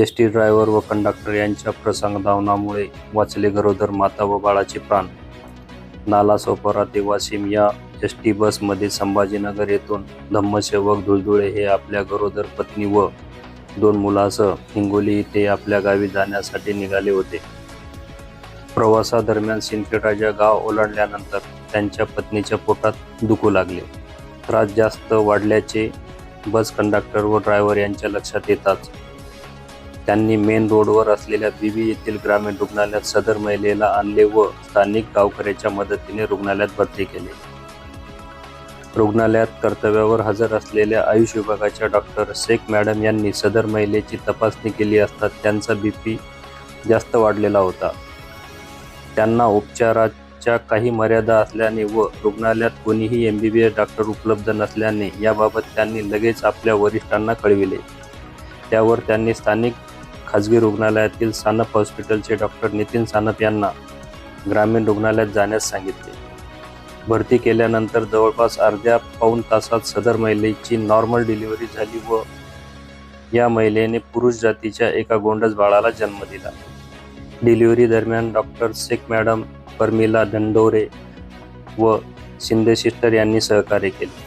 S T driver व conductor यांच्या प्रसंगधावनामुळे वाचले गरोदर माता व बाळाचे प्राण. नालासोपारा ते वाशिम या एस टी बसमध्ये संभाजीनगर येथून धम्मसेवक धुळधुळे हे आपल्या गरोदर पत्नी व दोन मुलासह हिंगोली इथे आपल्या गावी जाण्यासाठी निघाले होते. प्रवासादरम्यान सिंदखेडाच्या गाव ओलांडल्यानंतर त्यांच्या पत्नीच्या पोटात दुखू लागले. त्रास जास्त वाढल्याचे बस कंडक्टर व ड्रायव्हर यांच्या लक्षात येताच त्यांनी मेन रोडवर असलेल्या बीबी येथील ग्रामीण रुग्णालयात सदर महिलेला आणले व स्थानिक गावकऱ्याच्या मदतीने रुग्णालयात भरती केले. रुग्णालयात कर्तव्यावर हजर असलेल्या आयुष विभागाच्या डॉक्टर शेख मॅडम यांनी सदर महिलेची तपासणी केली असता त्यांचा बीपी जास्त वाढलेला होता. त्यांना उपचाराच्या काही मर्यादा असल्याने व रुग्णालयात कोणीही M B B S doctor उपलब्ध नसल्याने याबाबत त्यांनी लगेच आपल्या वरिष्ठांना कळविले. त्यावर त्यांनी स्थानिक खाजगी रुग्णालयातील सानप हॉस्पिटलचे डॉक्टर नितीन सानप यांना ग्रामीण रुग्णालयात जाण्यास सांगितले. भरती केल्यानंतर जवळपास अर्ध्या पाऊण तासात सदर महिलेची नॉर्मल डिलिव्हरी झाली व या महिलेने पुरुष जातीच्या एका गोंडस बाळाला जन्म दिला. डिलिव्हरी दरम्यान डॉक्टर शेख मॅडम परमिला दंडोरे व शिंदे सिस्टर यांनी सहकार्य केले.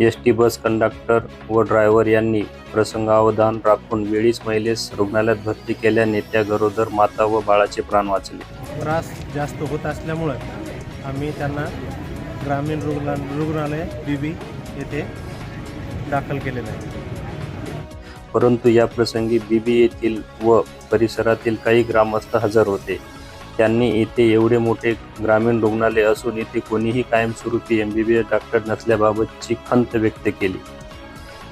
एस टी बस कंडक्टर व ड्रायव्हर यांनी प्रसंगावधान राखून वेळीच महिलेस रुग्णालयात भरती केल्याने त्या गरोदर माता व बाळाचे प्राण वाचले. त्रास जास्त होत असल्यामुळं आम्ही त्यांना ग्रामीण रुग्णा रुग्णालय बीबी येथे दाखल केलेलं आहे परंतु या प्रसंगी बीबी येथील व परिसरातील काही ग्रामस्थ हजर होते. त्यांनी येथे एवढे मोठे ग्रामीण रुग्णालय असून येथे कोणीही कायमस्वरूपी M B B S doctor नसल्याबाबतची खंत व्यक्त केली.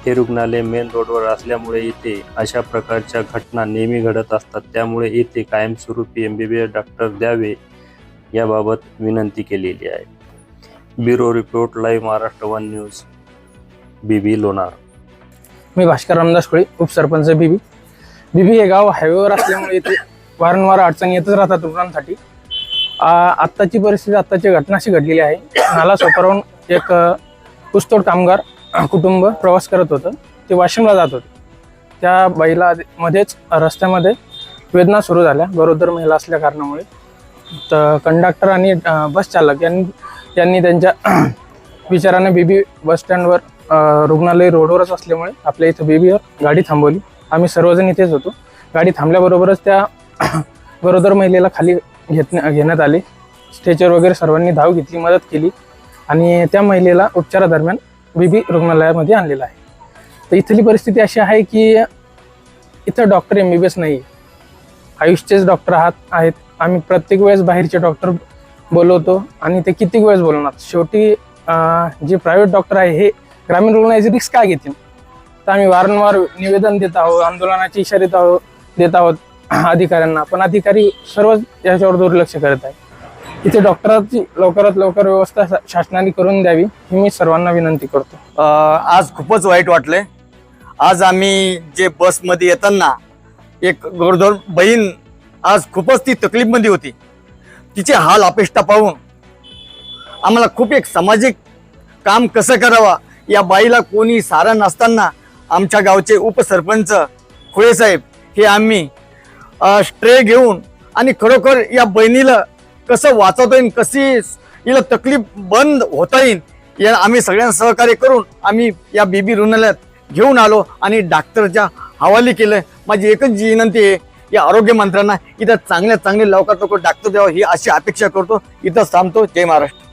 हे रुग्णालय मेन रोडवर असल्यामुळे येथे अशा प्रकारच्या घटना नेहमी घडत असतात. त्यामुळे येथे कायमस्वरूपी M B B S doctor द्यावे याबाबत विनंती केलेली आहे. Bureau report live Maharashtra one news B B Lonar. मी भास्कर रामदास कोळी उपसरपंच बीबी बीबी हे गाव हायवेवर असल्यामुळे इथे वारंवार अडचण येतच राहतात रुग्णांसाठी. आत्ताची परिस्थिती आत्ताची घटना अशी घडलेली आहे. नाला सोपारावून एक अ, ऊसतोड कामगार कुटुंब प्रवास करत होतं. ते वाशिमला जात होते. त्या बाईला मध्येच रस्त्यामध्ये वेदना सुरू झाल्या. गरोदर महिला असल्या कारणामुळे. तर कंडक्टर आणि बस चालक यांनी यांनी त्यांच्या विचाराने बीबी बस स्टँडवर रुग्णालय रोडवरच असल्यामुळे आपल्या इथं बेबीवर गाडी थांबवली. आम्ही सर्वजण इथेच होतो. गाडी थांबल्याबरोबरच त्या गरोदर महिलेला खाली घेत घेण्यात आले. स्ट्रेचर वगैरे सर्वांनी धाव घेतली मदत केली आणि त्या महिलेला उपचारादरम्यान बीबी रुग्णालयामध्ये आणलेलं आहे. तर इथली परिस्थिती अशी आहे की इथं doctor M B B S नाही. आयुषचेच डॉक्टर आहात आहेत. आम्ही प्रत्येक वेळेस बाहेरचे डॉक्टर बोलवतो आणि ते किती वेळेस बोलवणार. शेवटी जे प्रायव्हेट डॉक्टर आहे हे ग्रामीण रुग्णालयाची रिक्स का घेतील? तर आम्ही वारंवार निवेदन देत आहोत आंदोलनाचे इशारे देत आहोत देत आहोत. अधिकाऱ्यांना पण अधिकारी सर्वच याच्यावर दुर्लक्ष करत आहे इथे डॉक्टरांची लवकरात लवकर व्यवस्था शासनाने करून द्यावी ही मी सर्वांना विनंती करतो. आज खूपच वाईट वाटले आज आम्ही जे बसमध्ये येताना एक गोरधोर बहीण आज खूपच ती तकलीफमध्ये होती. तिचे हाल अपेष्टा पाहून आम्हाला खूप एक सामाजिक काम कसं करावा या बाईला कोणी सारा नसताना आमच्या गावचे उपसरपंच खुळेसाहेब हे आम्ही स्ट्रे घेऊन आणि खरोखर या बहिणीला कसं वाचवता येईल कशी हिला तकलीफ बंद होता येईल या आम्ही सगळ्यांना सहकार्य करून आम्ही या बीबी रुग्णालयात घेऊन आलो आणि डॉक्टरच्या हवाली केलं माझी एकच जी विनंती आहे या आरोग्य मंत्र्यांना इथं चांगल्या चांगले लवकर लवकर डॉक्टर द्यावं ही अशी अपेक्षा करतो. इथं थांबतो. जय महाराष्ट्र.